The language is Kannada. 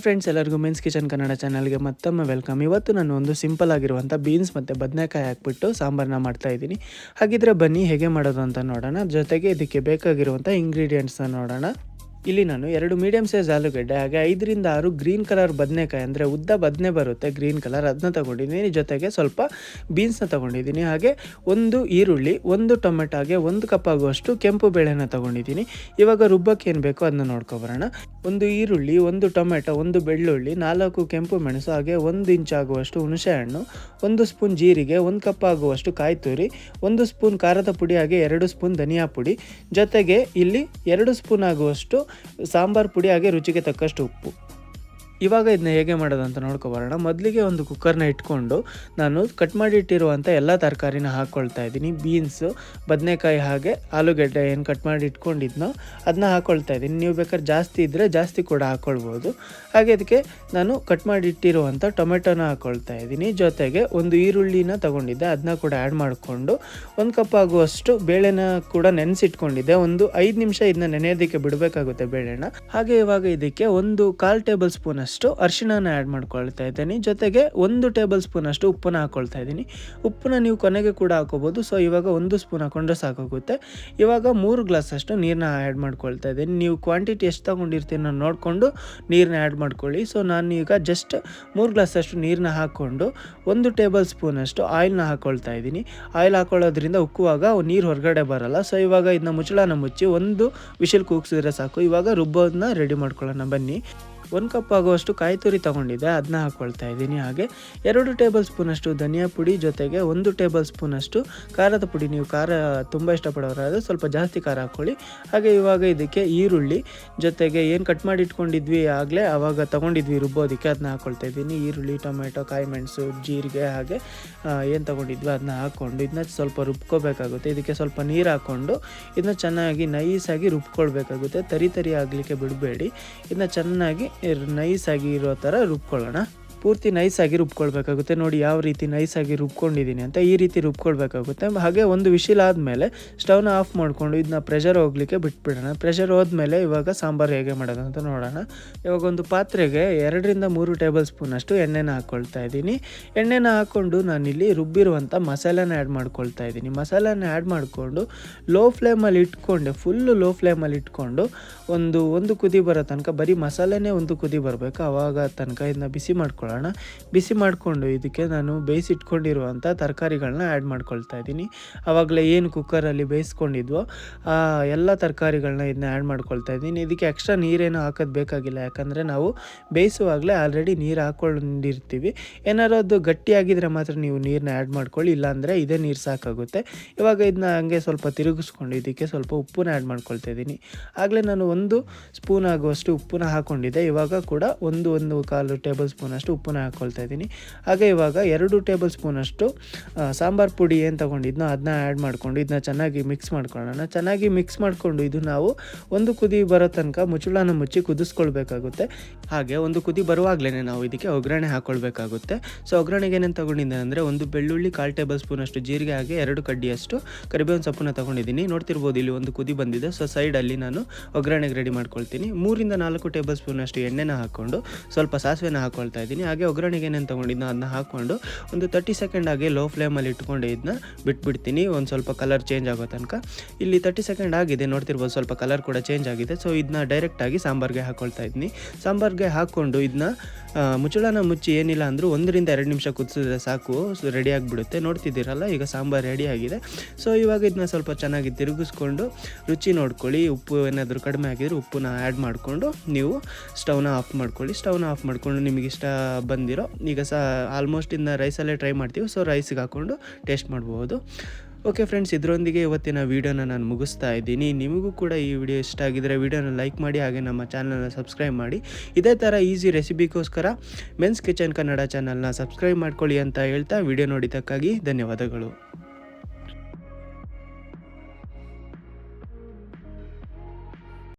ಹಾಯ್ ಫ್ರೆಂಡ್ಸ್ ಎಲ್ಲರಿಗೂ ಮಿನ್ಸ್ ಕಿಚನ್ ಕನ್ನಡ ಚಾನಲ್ಗೆ ಮತ್ತೊಮ್ಮೆ ವೆಲ್ಕಮ್ ಇವತ್ತು ನಾನು ಒಂದು ಸಿಂಪಲ್ ಆಗಿರುವಂಥ ಬೀನ್ಸ್ ಮತ್ತು ಬದನೆಕಾಯಿ ಹಾಕ್ಬಿಟ್ಟು ಸಾಂಬಾರನ್ನ ಮಾಡ್ತಾ ಇದ್ದೀನಿ. ಹಾಗಿದ್ರೆ ಬನ್ನಿ, ಹೇಗೆ ಮಾಡೋದು ಅಂತ ನೋಡೋಣ. ಜೊತೆಗೆ ಇದಕ್ಕೆ ಬೇಕಾಗಿರುವಂಥ ಇಂಗ್ರೀಡಿಯೆಂಟ್ಸ್ನ ನೋಡೋಣ. ಇಲ್ಲಿ ನಾನು ಎರಡು ಮೀಡಿಯಂ ಸೈಜ್ ಆಲೂಗಡ್ಡೆ, ಹಾಗೆ ಐದರಿಂದ ಆರು ಗ್ರೀನ್ ಕಲರ್ ಬದನೆಕಾಯಿ, ಅಂದರೆ ಉದ್ದ ಬದನೆ ಬರುತ್ತೆ ಗ್ರೀನ್ ಕಲರ್ ಅದನ್ನ ತಗೊಂಡಿದ್ದೀನಿ. ಜೊತೆಗೆ ಸ್ವಲ್ಪ ಬೀನ್ಸ್ನ ತಗೊಂಡಿದ್ದೀನಿ. ಹಾಗೆ ಒಂದು ಈರುಳ್ಳಿ, ಒಂದು ಟೊಮೆಟೊ, ಹಾಗೆ ಒಂದು ಕಪ್ ಆಗುವಷ್ಟು ಕೆಂಪು ಬೇಳೆನ ತಗೊಂಡಿದ್ದೀನಿ. ಇವಾಗ ರುಬ್ಬಕ್ಕೆ ಏನು ಬೇಕೋ ಅದನ್ನ ನೋಡ್ಕೊಬರೋಣ. ಒಂದು ಈರುಳ್ಳಿ, ಒಂದು ಟೊಮೆಟೊ, ಒಂದು ಬೆಳ್ಳುಳ್ಳಿ, ನಾಲ್ಕು ಕೆಂಪು ಮೆಣಸು, ಹಾಗೆ ಒಂದು ಇಂಚ್ ಆಗುವಷ್ಟು ಹುಣಸೆಹಣ್ಣು ಒಂದು ಸ್ಪೂನ್ ಜೀರಿಗೆ, ಒಂದು ಕಪ್ ಆಗುವಷ್ಟು ಕಾಯಿ ತುರಿ, ಒಂದು ಸ್ಪೂನ್ ಖಾರದ ಪುಡಿ, ಹಾಗೆ ಎರಡು ಸ್ಪೂನ್ ಧನಿಯಾ ಪುಡಿ. ಜೊತೆಗೆ ಇಲ್ಲಿ ಎರಡು ಸ್ಪೂನ್ ಆಗುವಷ್ಟು ಸಾಂಬಾರ್ ಪುಡಿ ಹಾಗೆ ರುಚಿಗೆ ತಕ್ಕಷ್ಟು ಉಪ್ಪು. ಇವಾಗ ಇದನ್ನ ಹೇಗೆ ಮಾಡೋದು ಅಂತ ನೋಡ್ಕೊಬರೋಣ ಮೊದಲಿಗೆ ಒಂದು ಕುಕ್ಕರ್ನ ಇಟ್ಕೊಂಡು ನಾನು ಕಟ್ ಮಾಡಿಟ್ಟಿರುವಂಥ ಎಲ್ಲ ತರಕಾರಿನ ಹಾಕ್ಕೊಳ್ತಾ ಇದ್ದೀನಿ. ಬೀನ್ಸು ಬದನೆಕಾಯಿ ಹಾಗೆ ಆಲೂಗಡ್ಡೆ ಏನು ಕಟ್ ಮಾಡಿ ಇಟ್ಕೊಂಡಿದ್ನೋ ಅದನ್ನ ಹಾಕ್ಕೊಳ್ತಾ ಇದ್ದೀನಿ. ನೀವು ಬೇಕಾದ್ರೆ ಜಾಸ್ತಿ ಇದ್ದರೆ ಜಾಸ್ತಿ ಕೂಡ ಹಾಕ್ಕೊಳ್ಬೋದು ಹಾಗೆ ಅದಕ್ಕೆ ನಾನು ಕಟ್ ಮಾಡಿಟ್ಟಿರುವಂಥ ಟೊಮೆಟೋನ ಹಾಕ್ಕೊಳ್ತಾ ಇದ್ದೀನಿ. ಜೊತೆಗೆ ಒಂದು ಈರುಳ್ಳಿನ ತಗೊಂಡಿದ್ದೆ. ಅದನ್ನ ಕೂಡ ಆ್ಯಡ್ ಮಾಡಿಕೊಂಡು ಒಂದು ಕಪ್ ಆಗುವಷ್ಟು ಬೇಳೆನ ಕೂಡ ನೆನೆಸಿಟ್ಕೊಂಡಿದ್ದೆ. ಒಂದು ಐದು ನಿಮಿಷ ಇದನ್ನ ನೆನೆಯೋದಕ್ಕೆ ಬಿಡಬೇಕಾಗುತ್ತೆ ಬೇಳೆನ. ಹಾಗೆ ಇವಾಗ ಇದಕ್ಕೆ ಒಂದು ಕಾಲು ಟೇಬಲ್ ಸ್ಪೂನ್ ಅಷ್ಟು ಅರಿಶಿಣನ ಆ್ಯಡ್ ಮಾಡ್ಕೊಳ್ತಾ ಇದ್ದೀನಿ. ಜೊತೆಗೆ ಒಂದು ಟೇಬಲ್ ಸ್ಪೂನಷ್ಟು ಉಪ್ಪನ್ನ ಹಾಕ್ಕೊಳ್ತಾ ಇದ್ದೀನಿ. ಉಪ್ಪನ್ನ ನೀವು ಕೊನೆಗೆ ಕೂಡ ಹಾಕೋಬೋದು. ಸೊ ಇವಾಗ ಒಂದು ಸ್ಪೂನ್ ಹಾಕೊಂಡ್ರೆ ಸಾಕಾಗುತ್ತೆ. ಇವಾಗ ಮೂರು ಗ್ಲಾಸಷ್ಟು ನೀರನ್ನ ಆ್ಯಡ್ ಮಾಡ್ಕೊಳ್ತಾ ಇದ್ದೀನಿ. ನೀವು ಕ್ವಾಂಟಿಟಿ ಎಷ್ಟು ತೊಗೊಂಡಿರ್ತೀನೋ ನೋಡಿಕೊಂಡು ನೀರನ್ನ ಆ್ಯಡ್ ಮಾಡ್ಕೊಳ್ಳಿ. ಸೊ ನಾನು ಈಗ ಜಸ್ಟ್ ಮೂರು ಗ್ಲಾಸಷ್ಟು ನೀರನ್ನ ಹಾಕ್ಕೊಂಡು ಒಂದು ಟೇಬಲ್ ಸ್ಪೂನಷ್ಟು ಆಯಿಲ್ನ ಹಾಕ್ಕೊಳ್ತಾ ಇದ್ದೀನಿ. ಆಯಿಲ್ ಹಾಕೊಳ್ಳೋದ್ರಿಂದ ಉಕ್ಕುವಾಗ ನೀರು ಹೊರಗಡೆ ಬರಲ್ಲ. ಸೊ ಇವಾಗ ಇದನ್ನ ಮುಚ್ಚಳನ ಮುಚ್ಚಿ ಒಂದು ವಿಷಲ್ ಕೂಗಿಸಿದ್ರೆ ಸಾಕು. ಇವಾಗ ರುಬ್ಬೋದನ್ನ ರೆಡಿ ಮಾಡ್ಕೊಳ್ಳೋಣ. ಬನ್ನಿ. ಒಂದು ಕಪ್ ಆಗುವಷ್ಟು ಕಾಯಿ ತುರಿ ತೊಗೊಂಡಿದ್ದೆ ಅದನ್ನ ಹಾಕ್ಕೊಳ್ತಾ ಇದ್ದೀನಿ. ಹಾಗೆ ಎರಡು ಟೇಬಲ್ ಸ್ಪೂನಷ್ಟು ಧನಿಯಾ ಪುಡಿ ಜೊತೆಗೆ ಒಂದು ಟೇಬಲ್ ಸ್ಪೂನಷ್ಟು ಖಾರದ ಪುಡಿ. ನೀವು ಖಾರ, ತುಂಬ ಇಷ್ಟಪಡೋರಾದರೆ ಸ್ವಲ್ಪ ಜಾಸ್ತಿ ಖಾರ ಹಾಕ್ಕೊಳ್ಳಿ. ಹಾಗೆ ಇವಾಗ ಇದಕ್ಕೆ ಈರುಳ್ಳಿ ಜೊತೆಗೆ ಏನು ಕಟ್ ಮಾಡಿ ಇಟ್ಕೊಂಡಿದ್ವಿ ಆಗಲೇ ಆವಾಗ ತೊಗೊಂಡಿದ್ವಿ ರುಬ್ಬೋದಕ್ಕೆ ಅದನ್ನ ಹಾಕ್ಕೊಳ್ತಾ ಇದ್ದೀನಿ. ಈರುಳ್ಳಿ ಟೊಮೆಟೊ ಕಾಯಿ ಮೆಣಸು, ಜೀರಿಗೆ, ಹಾಗೆ ಏನು ತೊಗೊಂಡಿದ್ವಿ ಅದನ್ನ ಹಾಕ್ಕೊಂಡು ಇದನ್ನ ಸ್ವಲ್ಪ ರುಬ್ಕೋಬೇಕಾಗುತ್ತೆ. ಇದಕ್ಕೆ ಸ್ವಲ್ಪ ನೀರು ಹಾಕ್ಕೊಂಡು ಇದನ್ನ ಚೆನ್ನಾಗಿ ನೈಸಾಗಿ ರುಬ್ಕೊಳ್ಬೇಕಾಗುತ್ತೆ. ತರಿ ತರಿ ಆಗಲಿಕ್ಕೆ ಬಿಡಬೇಡಿ. ಇದನ್ನ ಚೆನ್ನಾಗಿ ನೈಸಾಗಿ ಇರೋ ತರ ರುಬ್ಕೊಳ್ಳೋಣ. ಪೂರ್ತಿ ನೈಸಾಗಿ ರುಬ್ಕೊಳ್ಬೇಕಾಗುತ್ತೆ. ನೋಡಿ ಯಾವ ರೀತಿ ನೈಸಾಗಿ ರುಬ್ಕೊಂಡಿದ್ದೀನಿ ಅಂತ ಈ ರೀತಿ ರುಬ್ಕೊಳ್ಬೇಕಾಗುತ್ತೆ. ಹಾಗೆ ಒಂದು ವಿಶಿಲ್ ಆದಮೇಲೆ ಸ್ಟವ್ನ ಆಫ್ ಮಾಡಿಕೊಂಡು ಇದನ್ನ ಪ್ರೆಷರ್ ಹೋಗಲಿಕ್ಕೆ ಬಿಟ್ಬಿಡೋಣ. ಪ್ರೆಷರ್ ಹೋದ್ಮೇಲೆ ಇವಾಗ ಸಾಂಬಾರು ಹೇಗೆ ಮಾಡೋದು ಅಂತ ನೋಡೋಣ. ಇವಾಗ ಒಂದು ಪಾತ್ರೆಗೆ ಎರಡರಿಂದ ಮೂರು ಟೇಬಲ್ ಸ್ಪೂನ್ ಅಷ್ಟು ಎಣ್ಣೆನ ಹಾಕ್ಕೊಳ್ತಾ ಇದ್ದೀನಿ. ಎಣ್ಣೆನ ಹಾಕ್ಕೊಂಡು ನಾನಿಲ್ಲಿ ರುಬ್ಬಿರುವಂಥ ಮಸಾಲೆನ ಆ್ಯಡ್ ಮಾಡ್ಕೊಳ್ತಾ ಇದ್ದೀನಿ. ಮಸಾಲೆನ ಆ್ಯಡ್ ಮಾಡಿಕೊಂಡು ಲೋ ಫ್ಲೇಮಲ್ಲಿ ಇಟ್ಕೊಂಡೆ ಫುಲ್ಲು ಲೋ ಫ್ಲೇಮಲ್ಲಿ ಇಟ್ಕೊಂಡು ಒಂದು ಒಂದು ಕುದಿ ಬರೋ ತನಕ, ಬರೀ ಮಸಾಲೆನೇ ಒಂದು ಕುದಿ ಬರಬೇಕು. ಆವಾಗ ತನಕ ಇದನ್ನ ಬಿಸಿ ಮಾಡ್ಕೊಳ್ಳೋಣ ಬಿಸಿ ಮಾಡಿಕೊಂಡು ಇದಕ್ಕೆ ನಾನು ಬೇಯಿಸಿಟ್ಕೊಂಡಿರುವಂಥ ತರಕಾರಿಗಳನ್ನ ಆ್ಯಡ್ ಮಾಡ್ಕೊಳ್ತಾ ಇದ್ದೀನಿ. ಆವಾಗಲೇ ಏನು ಕುಕ್ಕರಲ್ಲಿ ಬೇಯಿಸ್ಕೊಂಡಿದ್ವೋ, ಆ ಎಲ್ಲ ತರಕಾರಿಗಳನ್ನ ಇದನ್ನ ಆ್ಯಡ್ ಮಾಡ್ಕೊಳ್ತಾ ಇದ್ದೀನಿ. ಇದಕ್ಕೆ ಎಕ್ಸ್ಟ್ರಾ ನೀರೇನು ಹಾಕೋದು ಬೇಕಾಗಿಲ್ಲ. ಯಾಕಂದರೆ ನಾವು ಬೇಯಿಸುವಾಗಲೇ ಆಲ್ರೆಡಿ ನೀರು ಹಾಕ್ಕೊಂಡಿರ್ತೀವಿ ಏನಾರು ಅದು ಗಟ್ಟಿಯಾಗಿದ್ದರೆ ಮಾತ್ರ ನೀವು ನೀರನ್ನ ಆ್ಯಡ್ ಮಾಡ್ಕೊಳ್ಳಿ, ಇಲ್ಲಾಂದರೆ ಇದೇ ನೀರು ಸಾಕಾಗುತ್ತೆ. ಇವಾಗ ಇದನ್ನ ಹಂಗೆ ಸ್ವಲ್ಪ ತಿರುಗಿಸ್ಕೊಂಡು ಇದಕ್ಕೆ ಸ್ವಲ್ಪ ಉಪ್ಪನ್ನ ಆ್ಯಡ್ ಮಾಡ್ಕೊಳ್ತಾ ಇದ್ದೀನಿ. ಆಗಲೇ ನಾನು ಒಂದು ಸ್ಪೂನ್ ಆಗುವಷ್ಟು ಉಪ್ಪನ್ನ ಹಾಕ್ಕೊಂಡಿದ್ದೆ ಇವಾಗ ಕೂಡ ಒಂದು ಒಂದು ಕಾಲು ಟೇಬಲ್ ಸ್ಪೂನ್ ಅಷ್ಟು ಉಪ್ಪನ್ನ ಹಾಕ್ಕೊಳ್ತಾ ಇದ್ದೀನಿ. ಹಾಗೆ ಇವಾಗ ಎರಡು ಟೇಬಲ್ ಸ್ಪೂನಷ್ಟು ಸಾಂಬಾರು ಪುಡಿ ಏನು ತೊಗೊಂಡಿದ್ನೋ ಅದನ್ನ ಆ್ಯಡ್ ಮಾಡಿಕೊಂಡು ಇದನ್ನ ಚೆನ್ನಾಗಿ ಮಿಕ್ಸ್ ಮಾಡ್ಕೊಳ್ಳೋಣ. ಚೆನ್ನಾಗಿ ಮಿಕ್ಸ್ ಮಾಡಿಕೊಂಡು ಇದು ನಾವು ಒಂದು ಕುದಿ ಬರೋ ತನಕ ಮುಚ್ಚುಳನ ಮುಚ್ಚಿ ಕುದಿಸ್ಕೊಳ್ಬೇಕಾಗುತ್ತೆ. ಹಾಗೆ ಒಂದು ಕುದಿ ಬರುವಾಗಲೇ ನಾವು ಇದಕ್ಕೆ ಒಗ್ಗರಣೆ ಹಾಕ್ಕೊಳ್ಬೇಕಾಗುತ್ತೆ ಸೊ ಒಗ್ಗರಣೆಗೆ ಏನೇನು ತೊಗೊಂಡಿದ್ದೆ ಅಂದರೆ ಒಂದು ಬೆಳ್ಳುಳ್ಳಿ ಕಾಲು ಟೇಬಲ್ ಸ್ಪೂನಷ್ಟು ಜೀರಿಗೆ ಹಾಗೆ ಎರಡು ಕಡ್ಡಿಯಷ್ಟು ಕರಿಬೇವಿನ ಸೊಪ್ಪನ್ನ ತೊಗೊಂಡಿದ್ದೀನಿ. ನೋಡ್ತಿರ್ಬೋದು ಇಲ್ಲಿ ಒಂದು ಕುದಿ ಬಂದಿದೆ. ಸೊ ಸೈಡಲ್ಲಿ ನಾನು ಒಗ್ಗರಣೆಗೆ ರೆಡಿ ಮಾಡ್ಕೊಳ್ತೀನಿ. ಮೂರಿಂದ ನಾಲ್ಕು ಟೇಬಲ್ ಸ್ಪೂನಷ್ಟು ಎಣ್ಣೆನ ಹಾಕ್ಕೊಂಡು ಸ್ವಲ್ಪ ಸಾಸಿವೆನ ಹಾಕ್ಕೊಳ್ತಾ ಇದ್ದೀನಿ. ಹಾಗೆ ಒಗ್ಗರಣೆಗೆ ಏನೇನು ತೊಗೊಂಡಿದ್ನೋ ಅದನ್ನ ಹಾಕ್ಕೊಂಡು ಒಂದು ತರ್ಟಿ ಸೆಕೆಂಡ್ ಆಗಿ ಲೋ ಫ್ಲೇಮಲ್ಲಿ ಇಟ್ಕೊಂಡು ಇದನ್ನ ಬಿಟ್ಬಿಡ್ತೀನಿ. ಒಂದು ಸ್ವಲ್ಪ ಕಲರ್ ಚೇಂಜ್ ಆಗೋ ತನಕ. ಇಲ್ಲಿ ತರ್ಟಿ ಸೆಕೆಂಡ್ ಆಗಿದೆ. ನೋಡ್ತಿರ್ಬೋದು ಸ್ವಲ್ಪ ಕಲರ್ ಕೂಡ ಚೇಂಜ್ ಆಗಿದೆ. ಸೊ ಇದನ್ನ ಡೈರೆಕ್ಟಾಗಿ ಸಾಂಬಾರ್ಗೆ ಹಾಕ್ಕೊಳ್ತಾ ಇದ್ದೀನಿ ಸಾಂಬಾರ್ಗೆ ಹಾಕ್ಕೊಂಡು ಇದನ್ನ ಮುಚ್ಚಳನ ಮುಚ್ಚಿ ಏನಿಲ್ಲ ಅಂದರೂ ಒಂದರಿಂದ ಎರಡು ನಿಮಿಷ ಕುದಿಸಿದ್ರೆ ಸಾಕು. ರೆಡಿ ಆಗಿಬಿಡುತ್ತೆ. ನೋಡ್ತಿದ್ದೀರಲ್ಲ, ಈಗ ಸಾಂಬಾರು ರೆಡಿ ಆಗಿದೆ. ಸೊ ಇವಾಗ ಇದನ್ನ ಸ್ವಲ್ಪ ಚೆನ್ನಾಗಿ ತಿರುಗಿಸ್ಕೊಂಡು ರುಚಿ ನೋಡ್ಕೊಳ್ಳಿ. ಉಪ್ಪು ಏನಾದರೂ ಕಡಿಮೆ ಆಗಿದ್ರೆ ಉಪ್ಪನ್ನ ಆ್ಯಡ್ ಮಾಡಿಕೊಂಡು ನೀವು ಸ್ಟವ್ನ ಆಫ್ ಮಾಡ್ಕೊಳ್ಳಿ. ಸ್ಟವ್ನ ಆಫ್ ಮಾಡಿಕೊಂಡು ನಿಮಗಿಷ್ಟ ಬಂದಿರೋ, ಈಗ ಸಹ ಆಲ್ಮೋಸ್ಟ್ ಇನ್ನು ರೈಸಲ್ಲೇ ಟ್ರೈ ಮಾಡ್ತೀವಿ. ಸೊ ರೈಸ್ಗೆ ಹಾಕ್ಕೊಂಡು ಟೇಸ್ಟ್ ಮಾಡ್ಬೋದು. ಓಕೆ ಫ್ರೆಂಡ್ಸ್ ಇದರೊಂದಿಗೆ ಇವತ್ತಿನ ವೀಡಿಯೋನ ನಾನು ಮುಗಿಸ್ತಾ ಇದ್ದೀನಿ. ನಿಮಗೂ ಕೂಡ ಈ ವಿಡಿಯೋ ಇಷ್ಟ ಆಗಿದ್ದರೆ ವೀಡಿಯೋನ ಲೈಕ್ ಮಾಡಿ, ಹಾಗೆ ನಮ್ಮ ಚಾನಲ್ನ ಸಬ್ಸ್ಕ್ರೈಬ್ ಮಾಡಿ. ಇದೇ ಥರ ಈಸಿ ರೆಸಿಪಿಗೋಸ್ಕರ ಮೆನ್ಸ್ ಕಿಚನ್ ಕನ್ನಡ ಚಾನಲ್ನ ಸಬ್ಸ್ಕ್ರೈಬ್ ಮಾಡ್ಕೊಳ್ಳಿ ಅಂತ ಹೇಳ್ತಾ ವಿಡಿಯೋ ನೋಡಿದ್ದಕ್ಕಾಗಿ ಧನ್ಯವಾದಗಳು.